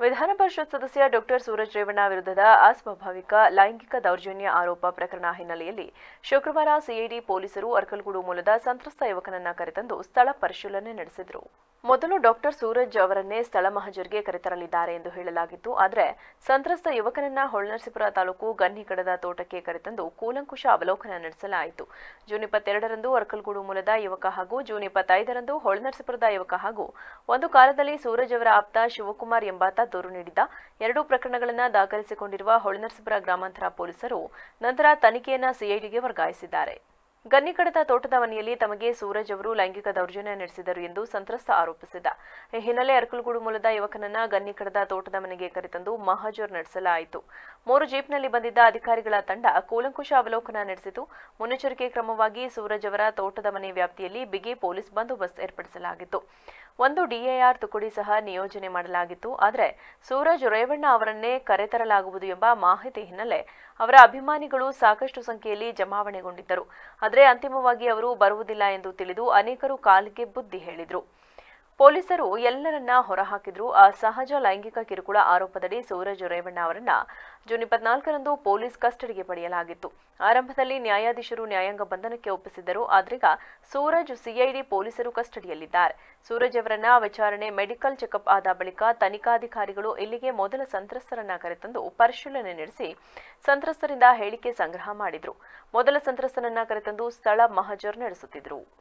ವಿಧಾನ ಪರಿಷತ್ ಸದಸ್ಯ ಡಾಕ್ಟರ್ ಸೂರಜ್ ರೇವಣ್ಣ ವಿರುದ್ಧದ ಅಸ್ವಾಭಾವಿಕ ಲೈಂಗಿಕ ದೌರ್ಜನ್ಯ ಆರೋಪ ಪ್ರಕರಣ ಹಿನ್ನೆಲೆಯಲ್ಲಿ ಶುಕ್ರವಾರ ಸಿಐಡಿ ಪೊಲೀಸರು ಅರ್ಕಲ್ಗೂಡು ಮೂಲದ ಸಂತ್ರಸ್ತ ಯುವಕನನ್ನ ಕರೆತಂದು ಸ್ಥಳ ಪರಿಶೀಲನೆ ನಡೆಸಿದರು. ಮೊದಲು ಡಾಕ್ಟರ್ ಸೂರಜ್ ಅವರನ್ನೇ ಸ್ಥಳ ಮಹಜರ್ಗೆ ಕರೆತರಲಿದ್ದಾರೆ ಎಂದು ಹೇಳಲಾಗಿತ್ತು. ಆದರೆ ಸಂತ್ರಸ್ತ ಯುವಕನನ್ನ ಹೊಳನರಸೀಪುರ ತಾಲೂಕು ಗನ್ನಿಗಡದ ತೋಟಕ್ಕೆ ಕರೆತಂದು ಕೂಲಂಕುಷ ಅವಲೋಕನ ನಡೆಸಲಾಯಿತು. ಜೂನ್ ಇಪ್ಪತ್ತೆರಡರಂದು ಅರ್ಕಲ್ಗೂಡು ಮೂಲದ ಯುವಕ ಹಾಗೂ ಜೂನ್ ಇಪ್ಪತ್ತೈದರಂದು ಹೊಳನರಸೀಪುರದ ಯುವಕ ಹಾಗೂ ಒಂದು ಕಾಲದಲ್ಲಿ ಸೂರಜ್ ಅವರ ಆಪ್ತ ಶಿವಕುಮಾರ್ ಎಂಬಾತ ದೂರು ನೀಡಿದ್ದ. ಎರಡೂ ಪ್ರಕರಣಗಳನ್ನು ದಾಖಲಿಸಿಕೊಂಡಿರುವ ಹೊಳನರಸೀಪುರ ಗ್ರಾಮಾಂತರ ಪೊಲೀಸರು ನಂತರ ತನಿಖೆಯನ್ನ ಸಿಐಡಿಗೆ ವರ್ಗಾಯಿಸಿದ್ದಾರೆ. ಗನ್ನಿಕಡದ ತೋಟದ ಮನೆಯಲ್ಲಿ ತಮಗೆ ಸೂರಜ್ ಅವರು ಲೈಂಗಿಕ ದೌರ್ಜನ್ಯ ನಡೆಸಿದರು ಎಂದು ಸಂತ್ರಸ್ತ ಆರೋಪಿಸಿದ ಈ ಹಿನ್ನೆಲೆ ಅರ್ಕಲ್ಗೂಡು ಮೂಲದ ಯುವಕನನ್ನ ಗನ್ನಿಕಡದ ತೋಟದ ಮನೆಗೆ ಕರೆತಂದು ಮಹಜರ್ ನಡೆಸಲಾಯಿತು. ಮೂರು ಜೀಪ್ನಲ್ಲಿ ಬಂದಿದ್ದ ಅಧಿಕಾರಿಗಳ ತಂಡ ಕೂಲಂಕುಷ ಅವಲೋಕನ ನಡೆಸಿತು. ಮುನ್ನೆಚ್ಚರಿಕೆ ಕ್ರಮವಾಗಿ ಸೂರಜ್ ಅವರ ತೋಟದ ಮನೆ ವ್ಯಾಪ್ತಿಯಲ್ಲಿ ಬಿಗಿ ಪೊಲೀಸ್ ಬಂದೋಬಸ್ತ್ ಏರ್ಪಡಿಸಲಾಗಿತ್ತು. ಒಂದು ಡಿಎಆರ್ ತುಕುಡಿ ಸಹ ನಿಯೋಜನೆ ಮಾಡಲಾಗಿತ್ತು. ಆದರೆ ಸೂರಜ್ ರೇವಣ್ಣ ಅವರನ್ನೇ ಕರೆತರಲಾಗುವುದು ಎಂಬ ಮಾಹಿತಿ ಹಿನ್ನೆಲೆ ಅವರ ಅಭಿಮಾನಿಗಳು ಸಾಕಷ್ಟು ಸಂಖ್ಯೆಯಲ್ಲಿ ಜಮಾವಣೆಗೊಂಡಿದ್ದರು. ಆದರೆ ಅಂತಿಮವಾಗಿ ಅವರು ಬರುವುದಿಲ್ಲ ಎಂದು ತಿಳಿದು ಅನೇಕರು ಕಾಲಿಗೆ ಬುದ್ಧಿ ಹೇಳಿದರು. ಪೊಲೀಸರು ಎಲ್ಲರನ್ನ ಹೊರಹಾಕಿದ್ರು. ಸಹಜ ಲೈಂಗಿಕ ಕಿರುಕುಳ ಆರೋಪದಡಿ ಸೂರಜ್ ರೇವಣ್ಣ ಅವರನ್ನ ಜೂನ್ ಇಪ್ಪತ್ನಾಲ್ಕರಂದು ಪೊಲೀಸ್ ಕಸ್ಟಡಿಗೆ ಪಡೆಯಲಾಗಿತ್ತು. ಆರಂಭದಲ್ಲಿ ನ್ಯಾಯಾಧೀಶರು ನ್ಯಾಯಾಂಗ ಬಂಧನಕ್ಕೆ ಒಪ್ಪಿಸಿದ್ದರು. ಆದ್ರೀಗ ಸೂರಜ್ ಸಿಐಡಿ ಪೊಲೀಸರು ಕಸ್ಟಡಿಯಲ್ಲಿದ್ದಾರೆ. ಸೂರಜ್ ಅವರನ್ನ ವಿಚಾರಣೆ, ಮೆಡಿಕಲ್ ಚೆಕಪ್ ಆದ ಬಳಿಕ ತನಿಖಾಧಿಕಾರಿಗಳು ಇಲ್ಲಿಗೆ ಮೊದಲ ಸಂತ್ರಸ್ತರನ್ನ ಕರೆತಂದು ಪರಿಶೀಲನೆ ನಡೆಸಿ ಸಂತ್ರಸ್ತರಿಂದ ಹೇಳಿಕೆ ಸಂಗ್ರಹ ಮಾಡಿದ್ರು. ಮೊದಲ ಸಂತ್ರಸ್ತರನ್ನ ಕರೆತಂದು ಸ್ಥಳ ಮಹಜರ್ ನಡೆಸುತ್ತಿದ್ರು.